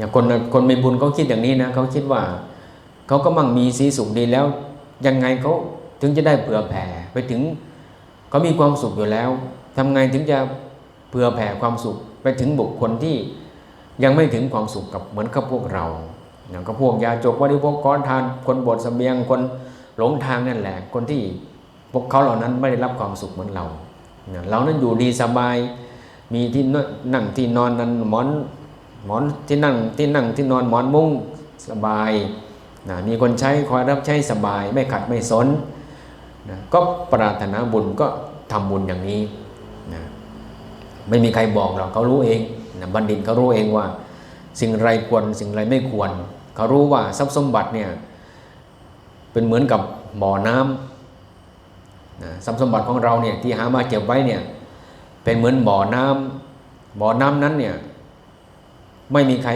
อย่างคนคนมีบุญเขาคิดอย่างนี้นะเขาคิดว่าเขาก็มั่งมีสีสุขดีแล้ว ยังไงเขาถึงจะได้เผื่อแผ่ไปถึงเขามีความสุขอยู่แล้วทำไงถึงจะเผื่อแผ่ความสุขไปถึงบุคคลที่ยังไม่ถึงความสุขกับเหมือนกับพวกเราอย่างกับพวกยาจกวันิพกก้อนทาน คนบดเสบียงคนหลงทางนั่นแหละ คนที่พวกเขาเหล่านั้นไม่ได้รับความสุขเหมือนเราเนี่ยเรานั้นอยู่ดีสบาย มีที่นั่งที่นอนนั้นหมอน หมอนที่นั่งที่นั่งที่นอนหมอนมุ้งสบายนะมีคนใช้คอยรับใช้สบายไม่ขัดไม่สนนะก็ปรารถนาบุญก็ทำบุญอย่างนี้นะไม่มีใครบอกหรอกเขารู้เองนะบัณฑิตเขารู้เองว่า สิ่งไรควรสิ่งไรไม่ควร เขารู้ว่าทรัพย์สมบัติเนี่ยเป็นเหมือนกับบ่อน้ำนะทรัพย์สมบัติของเราเนี่ยที่หามาเก็บไว้เนี่ยเป็นเหมือนบ่อน้ำบ่อน้ำนั้นเนี่ย ไม่มีใคร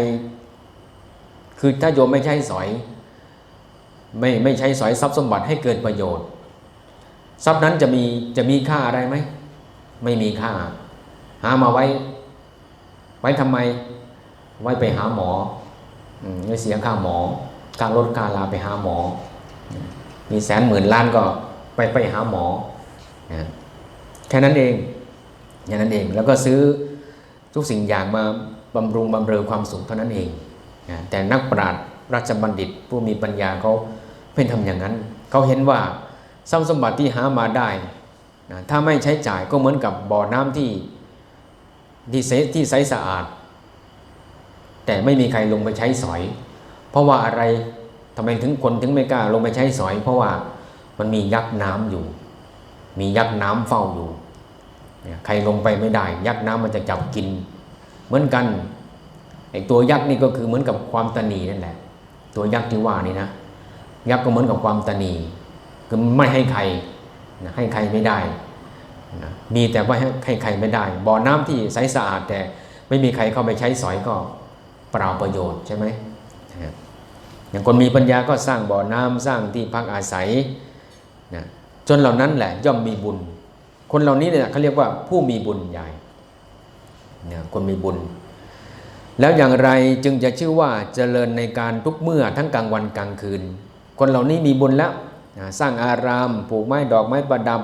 คือถ้าโยมไม่ใช้สอย ไม่ไม่ใช้สอยทรัพย์สมบัติให้เกิดประโยชน์ ทรัพย์นั้นจะมีจะมีค่าอะไรไหมไม่มีค่า หามาไว้ ไว้ทำไม ไว้ไปหาหมอไม่เสียค่าหมอค่ารถค่าลาไปหาหมอ มีแสนหมื่นล้านก็ไปไปหาหมอแค่นั้นเองแค่นั้นเองแล้วก็ซื้อทุกสิ่งอย่างมา บำรุงบำเรอความสุขเท่านั้นเองนะแต่นักปราชญ์ราชบัณฑิตผู้มีปัญญาเขาไม่ทำอย่างนั้น เขาเห็นว่าทรัพย์สมบัติที่หามาได้นะถ้าไม่ใช้จ่ายก็เหมือนกับบ่อน้ำที่ที่ใสที่ใสสะอาด แต่ไม่มีใครลงไปใช้สอย เพราะว่าอะไรทำไมถึงคนถึงไม่กล้าลงไปใช้สอย เพราะว่ามันมียักษ์น้ำอยู่ มียักษ์น้ำเฝ้าอยู่ ใครลงไปไม่ได้ ยักษ์น้ำมันจะจับกิน มือนกันไอ้ตัวยักษ์นี่ก็คือเหมือนกับความตนีนั่นแหละ ตัวยักษ์ที่ว่านี่นะยักษ์ก็เหมือนกับความตนีคือไม่ให้ใครนะให้ใครไม่ได้นะมีแต่ว่าให้ใครไม่ได้ บ่อน้ำที่ใสสะอาดแต่ไม่มีใครเข้าไปใช้สอยก็เปล่าประโยชน์ใช่ไหมอย่างคนมีปัญญาก็สร้างบ่อน้ำสร้างที่พักอาศัยนะจนเหล่านั้นแหละย่อมมีบุญ คนเหล่านี้เนี่ยเขาเรียกว่าผู้มีบุญใหญ่ คนมีบุญ แล้วอย่างไรจึงจะชื่อว่าเจริญในการทุกเมื่อทั้งกลางวันกลางคืน คนเหล่านี้มีบุญแล้วสร้างอารามปลูกไม้ดอกไม้ประดับ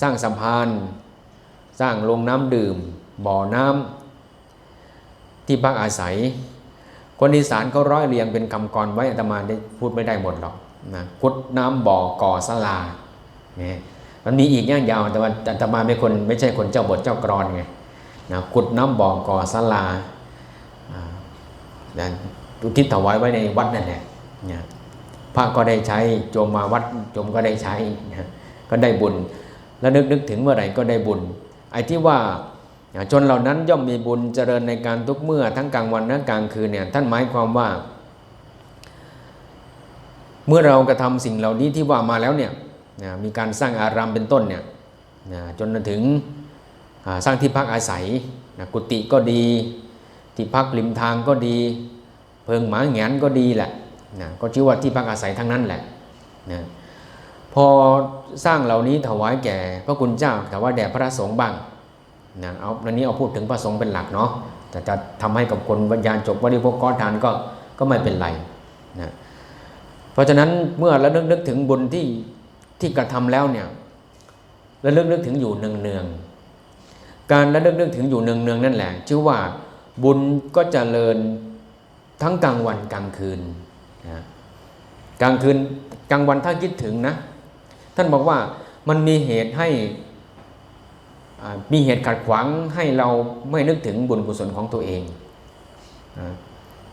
สร้างสะพาน สร้างโรงน้ำดื่ม บ่อน้ำที่พักอาศัย คนอีสานเขาร้อยเรียงเป็นคำกรไว้อาตมาได้พูดไม่ได้หมดหรอกนะขุดน้ำบ่อก่อสลาเนี่ยมันมีอีกย่างยาวแต่ว่าอาตมาไม่คนไม่ใช่คนเจ้าบทเจ้ากรอนไง นะขุดน้ำบ่อก่อสลาอ่าอุทิศถวายไว้ในวัดนั่นแหละพระก็ได้ใช้โจมมาวัดโจมก็ได้ใช้นะก็ได้บุญ แล้วนึกนึกถึงเมื่อไหร่ก็ได้บุญ ไอ้ที่ว่าชนเหล่านั้นย่อมมีบุญเจริญในการทุกเมื่อทั้งกลางวันและกลางคืนเนี่ยท่านหมายความว่า เมื่อเรากระทำสิ่งเหล่านี้ที่ว่ามาแล้วเนี่ยมีการสร้างอารามเป็นต้นเนี่ยจนถึง สร้างที่พักอาศัยนะกุฏิก็ดี ที่พักริมทางก็ดี เพิงหมาแงนก็ดีแหละนะก็ชื่อว่าที่พักอาศัยทั้งนั้นแหละนะพอสร้างเหล่านี้ถวายแก่พระคุณเจ้าถวาแด่พระสงฆ์บ้างนะเอาอันนี้เอาพูดถึงพระสงฆ์เป็นหลักเนาะแต่จะทำให้กับคนวิญญาณจบบริโภคก้อนทานก็ก็ไม่เป็นไรนะเพราะฉะนั้นเมื่อระลึกนึกถึงบุญที่ที่กระทำแล้วเนี่ยระลึกนึกถึงอยู่เนืองเนืองๆ การระลึกนึกถึงอยู่เนืองเนืองๆนั่นแหละ ชื่อว่าบุญก็จเจริญทั้งกลางวันกลางคืนนะกลางคืนกลางวันถ้าคิดถึงนะ ท่านบอกว่ามันมีเหตุให้มีเหตุขัดขวางให้เราไม่นึกถึงบุญกุศลของตัวเอง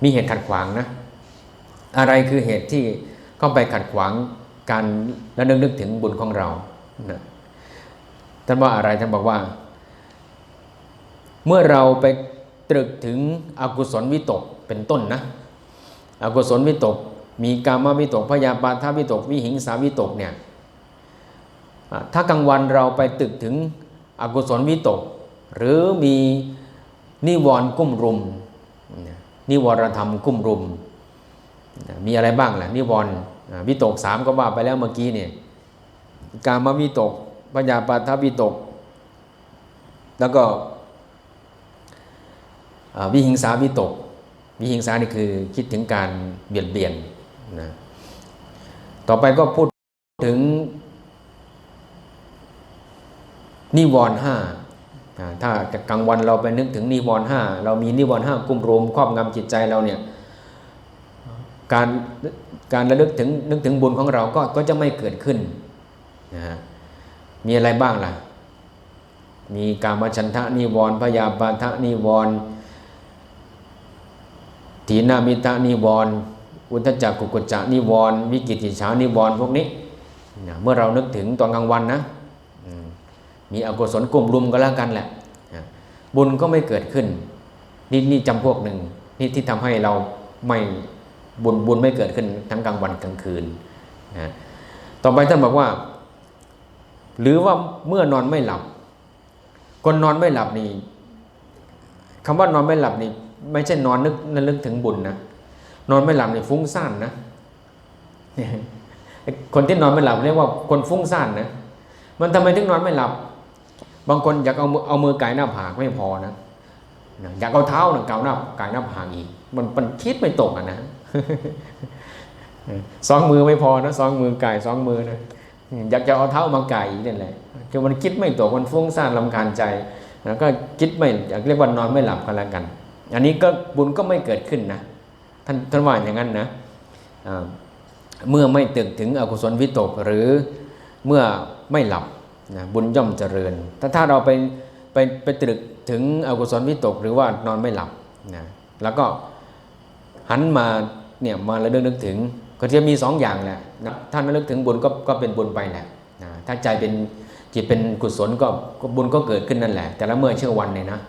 มีเหตุขัดขวางนะ อะไรคือเหตุที่เข้าไปขัดขวางการและนึกนึกถึงบุญของเรานะท่านว่าอะไรท่านบอกว่า เมื่อเราไปตรึกถึงอกุศลวิตกเป็นต้นนะ อกุศลวิตก มีกามวิตกพยาบาทวิตก วิหิงสาวิตกเนี่ยถ้ากลางวันเราไปตรึกถึงอกุศลวิตก หรือมีนิวรณ์กุ้มรุม นิวรธรรมกุ้มรุม มีอะไรบ้างล่ะนิวรณ์วิตกสามก็ว่าไปแล้วเมื่อกี้เนี่ยกามวิตกปัญญาปาทวิตก แล้วก็ วิหิงสาวิตก วิหิงสานี่คือคิดถึงการเบียดเบียนนะต่อไปก็พูดถึงนิวรณ์ห้าถ้ากลางวันเราไปนึกถึงนิวรณ์ห้าเรามีนิวรณ์ห้ากุมรุมครอบงำจิตใจเราเนี่ยการการระลึกถึงนึกถึงบุญของเราก็ก็จะไม่เกิดขึ้นนะฮะมีอะไรบ้างล่ะ มีการมฉันทะนิวรณ์พยาบาทะนิวรณ์ ถีนามิตะนิวรณ์อุทจักกุกุจจะนิวรณ์วิกิจิจฉานิวรณ์พวกนี้นะเมื่อเรานึกถึงตอนกลางวันนะมีอกุศลกลุ่มรุมก็แล้วกันแหละบุญก็ไม่เกิดขึ้น นี่นี่จำพวกหนึ่งนี่ที่ทำให้เราไม่บุญบุญไม่เกิดขึ้นทั้งกลางวันกลางคืนนะต่อไปท่านบอกว่า หรือว่าเมื่อนอนไม่หลับ คนนอนไม่หลับนี่คำว่านอนไม่หลับนี่ ไม่ใช่นอนนึกนึกถึงบุญนะนอนไม่หลับเนี่ยฟุ้งซ่านนะคนที่นอนไม่หลับเรียกว่าคนฟุ้งซ่านนะมันทำไมถึงนอนไม่หลับ บางคนอยากเอามือเอามือไก่หน้าผากไม่พอนะอยากเอาเท้าหนะเกาหน้าไก่หน้าผากอีกมันมันคิดไม่ตกอะนะสองมือไม่พอนะสองมือไก่สองมือนะอยากจะเอาเท้ามาไก่อีกนั่นแหละคือมันคิดไม่ตกมันฟุ้งซ่านลำคาญใจ แล้วก็คิดไม่อยากเรียกว่านอนไม่หลับกันแล้วกัน อันนี้ก็บุญก็ไม่เกิดขึ้นนะท่านท่านว่าอย่างนั้นนะเมื่อไม่ตึกถึงอกุศลวิตกหรือเมื่อไม่หลับนะบุญย่อมเจริญ ถ้าถ้าเราไปไปไปตรึกถึงอกุศลวิตกหรือว่านอนไม่หลับนะแล้วก็หันมาเนี่ยมาระลึกนึกถึงก็จะมีสองอย่างแหละนะถ้าระลึกถึงบุญก็ก็เป็นบุญไปแหละนะถ้าใจเป็นจิตเป็นกุศลก็บุญก็เกิดขึ้นนั่นแหละ แต่ละเมื่อเชื่อวันเนี่ยนะ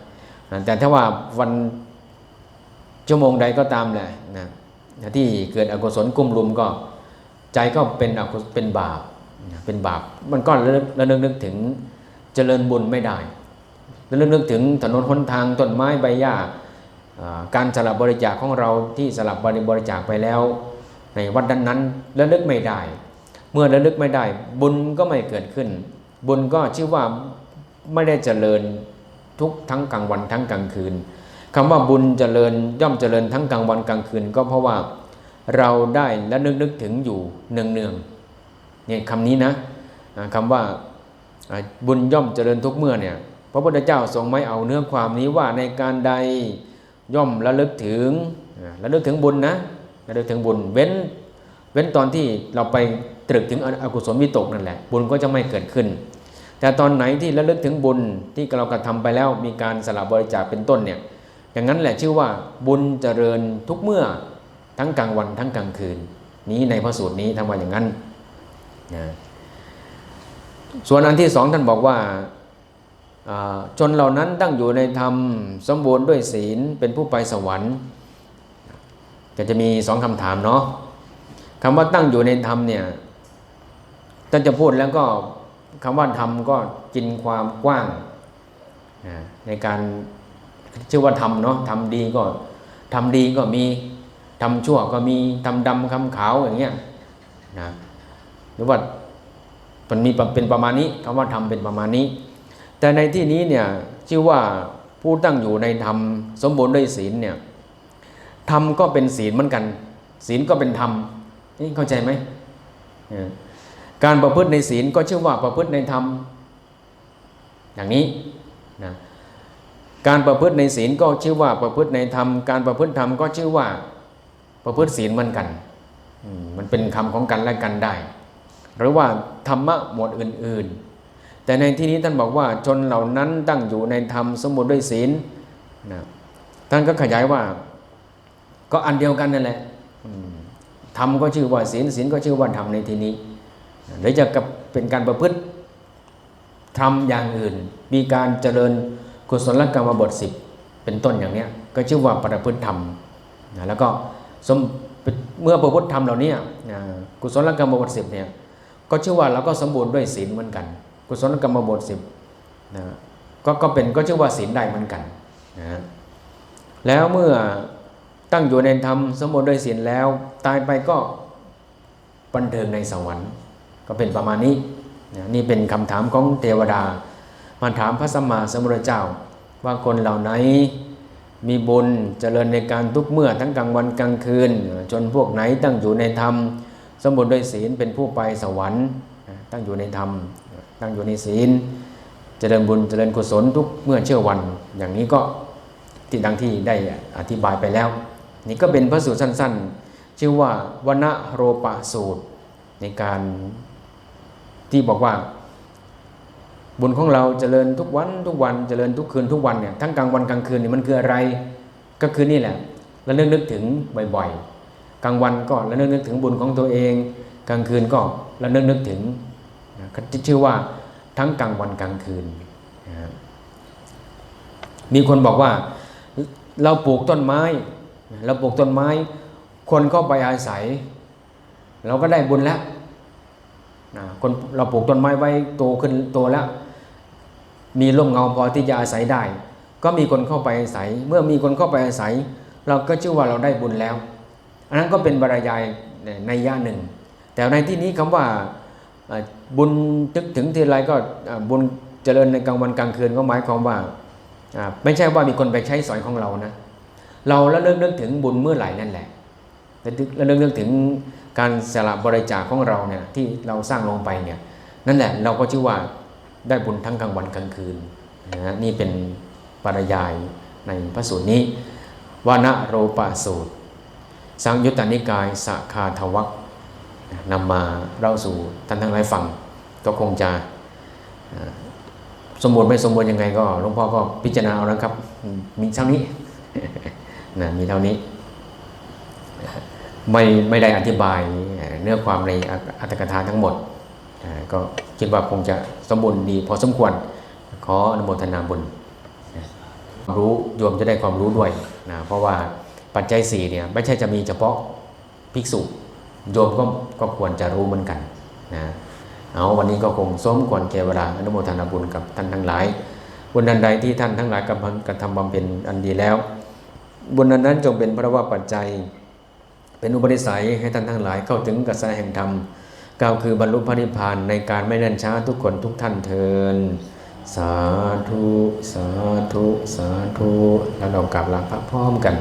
แต่ถ้าว่าวัน ชั่วโมงใดก็ตามแหละนะที่เกิดอกุศลกุ้มลุมก็ใจก็เป็นอกุศเป็นบาปเป็นบาป มันก็ระลึกระลึกนึกถึงเจริญบุญไม่ได้ระลึกนึกถึงถนนหนทางต้นไม้ใบหญ้าการสลับบริจาคของเราที่สลับบริบริจาคไปแล้ว ในวัดนั้นนั้นระลึกไม่ได้ เมื่อระลึกไม่ได้ บุญก็ไม่เกิดขึ้น บุญก็ชื่อว่าไม่ได้เจริญทุกทั้งกลางวันทั้งกลางคืน คำว่าบุญเจริญย่อมเจริญทั้งกลางวันกลางคืน ก็เพราะว่าเราได้และนึกนึกถึงอยู่เนืองเนืองเนี่ยคำนี้นะอ่าคำว่าบุญย่อมเจริญทุกเมื่อเนี่ยพระพุทธเจ้าทรงไม่เอาเนื้อความนี้ว่าในการใดย่อมระลึกถึงระลึกถึงบุญนะระลึกถึงบุญเว้น เว้นตอนที่เราไปตรึกถึงอกุศลวิตกนั่นแหละ บุญก็จะไม่เกิดขึ้น แต่ตอนไหนที่ระลึกถึงบุญที่เรากระทำไปแล้วมีการสละบริจาคเป็นต้นเนี่ย อย่างนั้นแหละชื่อว่าบุญเจริญทุกเมื่อทั้งกลางวันทั้งกลางคืน นี้ในพระสูตรนี้ทำว่าอย่างนั้นนะส่วนอันที่สองท่านบอกว่าอ่าจนเหล่านั้นตั้งอยู่ในธรรมสมบูรณ์ด้วยศีลเป็นผู้ไปสวรรค์ ก็จะมีสองคำถามเนาะคำว่าตั้งอยู่ในธรรมเนี่ยท่านจะพูดแล้วก็คำว่าธรรมก็กินความกว้างในการ ชื่อว่าธรรมเนาะทำดีก็ทำดีก็มีทำชั่วก็มีทำดำคำขาวอย่างเงี้ยนะหรือว่ามันมีเป็นประมาณนี้คำว่าธรรมเป็นประมาณนี้ แต่ในที่นี้เนี่ยชื่อว่าผู้ตั้งอยู่ในธรรมสมบูรณ์ด้วยศีลเนี่ยธรรมก็เป็นศีลเหมือนกัน ศีลก็เป็นธรรมนี่เข้าใจไหมการประพฤติในศีลก็ชื่อว่าประพฤติในธรรมอย่างนี้ การประพฤติในศีลก็ชื่อว่าประพฤติในธรรม การประพฤติธรรมก็ชื่อว่าประพฤติศีลเหมือนกัน มันเป็นคำของกันและกันได้ หรือว่าธรรมะหมวดอื่น ๆ แต่ในที่นี้ท่านบอกว่าชนเหล่านั้นตั้งอยู่ในธรรมสมบูรณ์ด้วยศีลนะท่านก็ขยายว่าก็อันเดียวกันนั่นแหละธรรมก็ชื่อว่าศีลศีลก็ชื่อว่าธรรมในที่นี้หรือจะกับเป็นการประพฤติทำอย่างอื่น มีการเจริญ กุศลกรรมบทสิบเป็นต้นอย่างนี้ก็ชื่อว่าประพฤติธรรมนะแล้วก็สมเมื่อประพฤติธรรมเหล่านี้นะกุศลกรรมบทสิบเนี่ยก็ชื่อว่าเราก็สมบูรณ์ด้วยศีลเหมือนกัน กุศลกรรมบทสิบนะก็ก็เป็นก็ชื่อว่าศีลได้เหมือนกันนะแล้วเมื่อตั้งอยู่ในธรรมสมบูรณ์ด้วยศีลแล้ว ตายไปก็บันเทิงในสวรรค์ก็เป็นประมาณนี้นะนี่เป็นคำถามของเทวดา มาถามพระสัมมาสัมพุทธเจ้า ว่าคนเหล่าไหนมีบุญเจริญในการทุกเมื่อทั้งกลางวันกลางคืน จนพวกไหนตั้งอยู่ในธรรม สมบูรณ์ด้วยศีลเป็นผู้ไปสวรรค์ตั้งอยู่ในธรรม ตั้งอยู่ในศีล เจริญบุญเจริญกุศลทุกเมื่อเชื่อวัน อย่างนี้ก็ที่ดังที่ได้อธิบายไปแล้ว นี่ก็เป็นพระสูตรสั้น ๆ ชื่อว่าวนโรปะสูตรในการที่บอกว่า บุญของเราเจริญทุกวันทุกวันเจริญทุกคืนทุกวันเนี่ยทั้งกลางวันกลางคืนเนี่ยมันคืออะไร ก็คือนี่แหละระลึกนึกถึงบ่อยๆ กลางวันก็ระลึกนึกถึงบุญของตัวเอง กลางคืนก็ระลึกนึกถึงนะก็ชื่อว่าทั้งกลางวันกลางคืน มีคนบอกว่าเราปลูกต้นไม้ เราปลูกต้นไม้ คนก็ไปอาศัย เราก็ได้บุญแล้วคนเราปลูกต้นไม้ไว้โตขึ้นโตแล้ว มีร่มเงาพอที่จะอาศัยได้ ก็มีคนเข้าไปอาศัย เมื่อมีคนเข้าไปอาศัย เราก็ชื่อว่าเราได้บุญแล้ว อันนั้นก็เป็นบรรยายในย่าหนึ่ง แต่ในที่นี้คำว่าอ่าบุญนึกถึงทีไรก็บุญเจริญในกลางวันกลางคืนก็หมายความว่าอ่าไม่ใช่ว่ามีคนไปใช้สอยของเรานะ เราแล้วเลิกนึกถึงบุญเมื่อไหร่นั่นแหละแล้วเลิกนึกถึงการสละบริจาคของเราเนี่ยที่เราสร้างลงไปเนี่ยนั่นแหละเราก็ชื่อว่า ได้บุญทั้งกลางวันกลางคืนนะฮะนี่เป็นปรยายในพระสูตรนี้วานะโรปาสูตร สังยุตตนิกายสคาทวักนำมาเล่าสู่ท่านทั้งหลายฟังก็คงจะสมบูรณ์ไม่สมบูรณ์ยังไงก็หลวงพ่อก็พิจารณาเอานะครับ มีเท่านี้นะมีเท่านี้ ไม่ไม่ได้อธิบายเนื้อความในอัตถกถาทั้งหมด ก็คิดว่าคงจะสมบูรณ์ดีพอสมควร ขออนุโมทนาบุญความรู้โยมจะได้ความรู้ด้วยนะเพราะว่าปัจจัยสี่เนี่ยไม่ใช่จะมีเฉพาะภิกษุโยมก็ก็ควรจะรู้เหมือนกันนะเอาวันนี้ก็คงสมควรแก่เวลาอนุโมทนาบุญกับท่านทั้งหลายบุญนันใดที่ท่านทั้งหลายกำลังกระทำบำเพ็ญอันดีแล้ว บุญนั้นนั้นจงเป็นพระว่าปัจจัย เป็นอุปนิสัยให้ท่านทั้งหลายเข้าถึงกระแสแห่งธรรม กล่าวคือบรรลุพระนิพพานในการไม่เนิ่นช้าทุกคนทุกท่านเทินสาธุ สาธุ สาธุ แล้วเรากลับลาพระพร้อมกัน